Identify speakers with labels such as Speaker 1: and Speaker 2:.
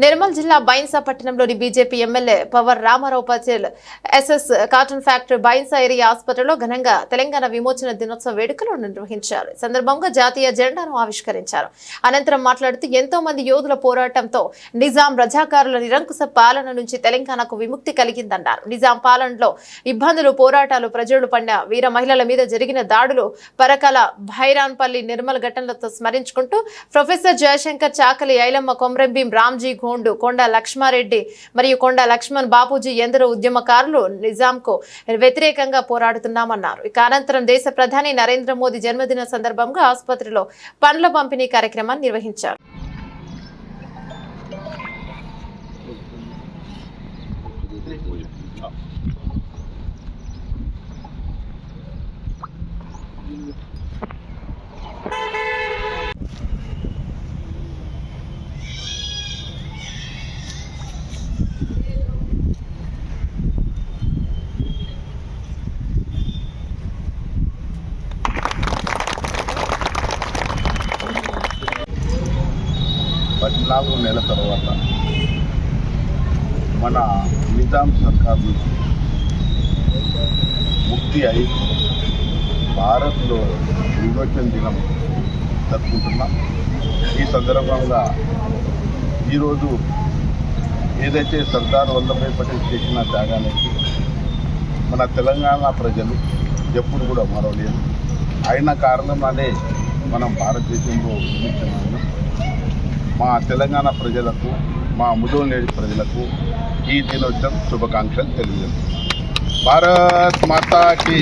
Speaker 1: నిర్మల్ జిల్లా బైన్సా పట్టణంలోని BJP MLA Pawar Ramarao Patel S S cotton factory Bhainsa area ఆసుపత్రిలో ఘనంగా తెలంగాణ విమోచన దినోత్సవ వేడుకలు నిర్వహించారు. సందర్భంగా జాతీయ జెండాను ఆవిష్కరించారు. అనంతరం మాట్లాడుతూ ఎంతో మంది యోధుల పోరాటంతో నిజాం రజాకారుల నిరంకుశ పాలన నుంచి తెలంగాణకు విముక్తి కలిగిందన్నారు. నిజాం పాలనలో ఇబ్బందులు పోరాటాలు ప్రజలు పడిన వీర మహిళల మీద జరిగిన దాడులు పరకాల భైరాన్పల్లి నిర్మల్ ఘటనలతో స్మరించుకుంటూ ప్రొఫెసర్ జయశంకర్ చాకలి ఐలమ్మ కొమ్రంభీం రామ్జీ కోండు కొండ లక్ష్మారెడ్డి మరియు కొండ లక్ష్మణ్ బాపూజీ ఎందరో ఉద్యమకారులు నిజాంకు వ్యతిరేకంగా పోరాడుతున్నామన్నారు. ఇక అనంతరం దేశ ప్రధాని నరేంద్ర మోదీ జన్మదిన సందర్భంగా ఆసుపత్రిలో పండ్ల పంపిణీ కార్యక్రమాన్ని నిర్వహించారు.
Speaker 2: పద్నాలుగు నెలల తర్వాత మన నిజాం సర్కార్ నుంచి ముక్తి అయి భారత్లో విమోచన దినం జరుపుకుంటున్నాం. ఈ సందర్భంగా ఈరోజు ఏదైతే సర్దార్ వల్లభాయ్ పటేల్ చేసిన త్యాగానికి మన తెలంగాణ ప్రజలు ఎప్పుడు కూడా మరవలేదు అయిన కారణంగానే మనం భారతదేశంలో విమోచన మా తెలంగాణ ప్రజలకు మా ముదుగు ప్రజలకు ఈ దినోత్సవం శుభాకాంక్షలు తెలియజేస్తున్నాం. భారత్ మాతాకి